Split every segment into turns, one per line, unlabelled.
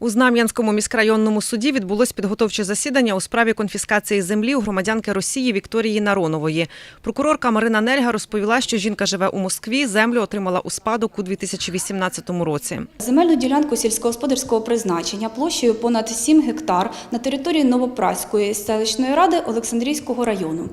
У Знам'янському міськрайонному суді відбулось підготовче засідання у справі конфіскації землі у громадянки Росії Вікторії Наронової. Прокурорка Марина Нельга розповіла, що жінка живе у Москві. Землю отримала у спадок у 2018 році.
Земельну ділянку сільськогосподарського призначення площею понад 7 гектар на території Новопраської селищної ради Олександрійського району.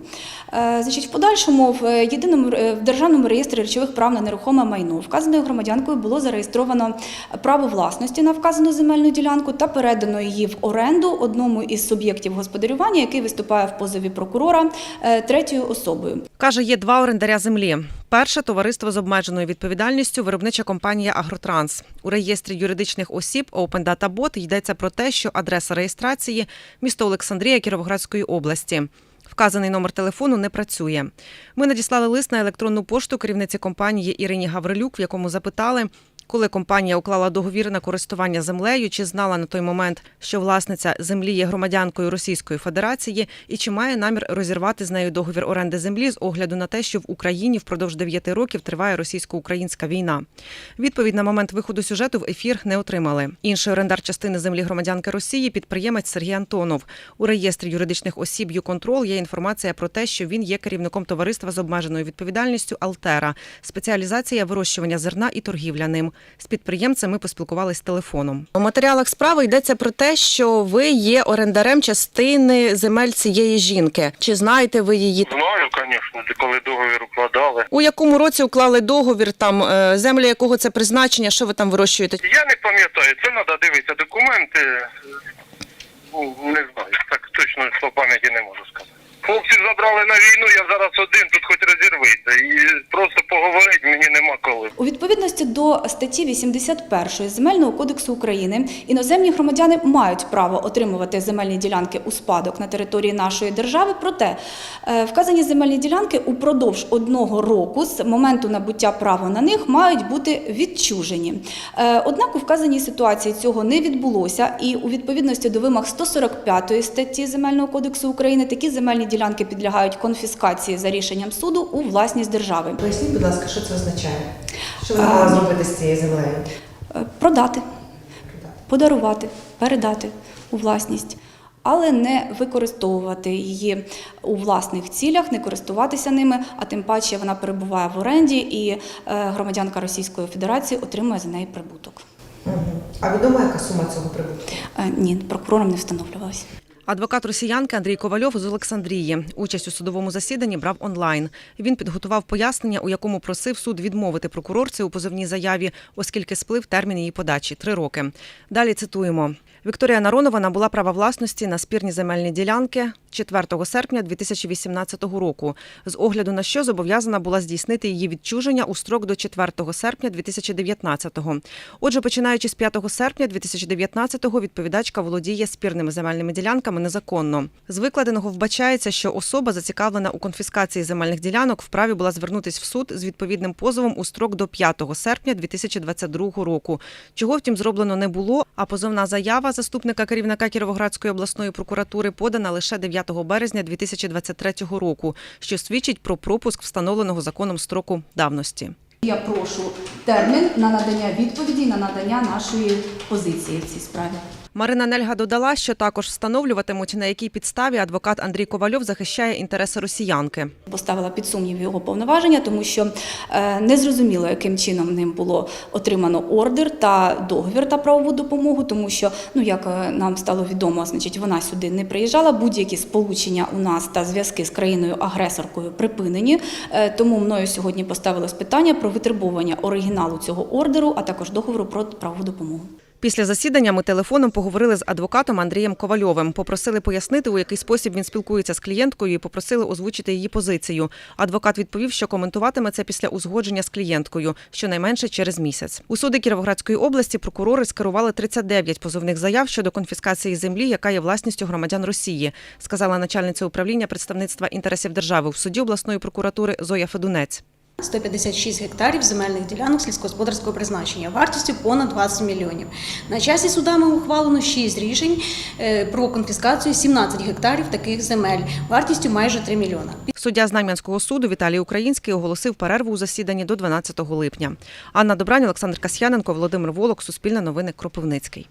Е, Значить, в подальшому в єдиному е, в державному реєстрі речових прав на нерухоме майно вказаною громадянкою було зареєстровано право власності на вказану земельну ділянку та передано її в оренду одному із суб'єктів господарювання, який виступає в позові прокурора е, третьою особою.
Каже, є два орендаря землі. Перше товариство з обмеженою відповідальністю, виробнича компанія Агротранс. У реєстрі юридичних осіб Open Data Bot йдеться про те, що адреса реєстрації місто Олександрія Кіровоградської області. Вказаний номер телефону не працює. Ми надіслали лист на електронну пошту керівниці компанії Ірині Гаврилюк, в якому запитали, коли компанія уклала договір на користування землею, чи знала на той момент, що власниця землі є громадянкою Російської Федерації, і чи має намір розірвати з нею договір оренди землі з огляду на те, що в Україні впродовж 9 років триває російсько-українська війна. Відповідь на момент виходу сюжету в ефір не отримали. Інший орендар частини землі громадянки Росії підприємець Сергій Антонов. У реєстрі юридичних осіб «Юконтрол» є інформація про те, що він є керівником товариства з обмеженою відповідальністю Алтера, спеціалізація вирощування зерна і торгівля ним. З підприємцем ми поспілкувалися телефоном. У матеріалах справи йдеться про те, що ви є орендарем частини земель цієї жінки. Чи знаєте ви її?
Знаю, звісно, коли договір укладали.
У якому році уклали договір? Там е, земля якого це призначення? Що ви там вирощуєте?
Я не пам'ятаю, це треба дивитися документи. Ну, не знаю, так точно по пам'яті не можу сказати. Хлопців забрали на війну, я зараз один, тут хоч розірвися. І просто поговорити мені нема коли.
У відповідності до статті 81 Земельного кодексу України іноземні громадяни мають право отримувати земельні ділянки у спадок на території нашої держави. Проте е, вказані земельні ділянки упродовж одного року з моменту набуття права на них мають бути відчужені. Е, Однак у вказаній ситуації цього не відбулося, і у відповідності до вимог 145 статті Земельного кодексу України такі земельні ділянки підлягають конфіскації за рішенням суду у власність держави.
Поясніть, будь ласка, що це означає? Що вона мала зробити з цією землею?
Е, Продати, подарувати, передати у власність, але не використовувати її у власних цілях, не користуватися ними, а тим паче вона перебуває в оренді і е, громадянка Російської Федерації отримує за неї прибуток.
А відома, яка сума цього прибутку?
Е, Ні, прокурором не встановлювалася.
Адвокат росіянки Андрій Ковальов з Олександрії. Участь у судовому засіданні брав онлайн. Він підготував пояснення, у якому просив суд відмовити прокурорці у позовній заяві, оскільки сплив термін її подачі три роки. Далі цитуємо. Вікторія Наронова набула права власності на спірні земельні ділянки 4 серпня 2018 року, з огляду на що зобов'язана була здійснити її відчуження у строк до 4 серпня 2019-го. Отже, починаючи з 5 серпня 2019-го, відповідачка володіє спірними земельними ділянками незаконно. З викладеного вбачається, що особа, зацікавлена у конфіскації земельних ділянок, вправі була звернутись в суд з відповідним позовом у строк до 5 серпня 2022 року. Чого втім зроблено не було. А позовна заява заступника керівника Кіровоградської обласної прокуратури подана лише 9 березня 2023 року, що свідчить про пропуск встановленого законом строку давності.
Я прошу термін на надання відповіді на надання нашої позиції в цій справі.
Марина Нельга додала, що також встановлюватимуть, на якій підставі адвокат Андрій Ковальов захищає інтереси росіянки.
Поставила під сумнів його повноваження, тому що е, незрозуміло, яким чином ним було отримано ордер та договір та правову допомогу, тому що, ну як е, нам стало відомо, значить вона сюди не приїжджала. Будь-які сполучення у нас та зв'язки з країною-агресоркою припинені. Е, Тому мною сьогодні поставилось питання про витребування оригіналу цього ордеру, а також договору про правову допомогу.
Після засідання ми телефоном поговорили з адвокатом Андрієм Ковальовим. Попросили пояснити, у який спосіб він спілкується з клієнткою, і попросили озвучити її позицію. Адвокат відповів, що коментуватиме це після узгодження з клієнткою, щонайменше через місяць. У суди Кіровоградської області прокурори скерували 39 позовних заяв щодо конфіскації землі, яка є власністю громадян Росії, сказала начальниця управління представництва інтересів держави в суді обласної прокуратури Зоя Федунець.
156 гектарів земельних ділянок сільськогосподарського призначення вартістю понад 20 мільйонів. На часі судами ухвалено 6 рішень е, про конфіскацію 17 гектарів таких земель вартістю майже 3 мільйона.
Суддя Знам'янського суду Віталій Український оголосив перерву у засіданні до 12 липня. Анна Добрань, Олександр Касьяненко, Володимир Волок, Суспільне новини, Кропивницький.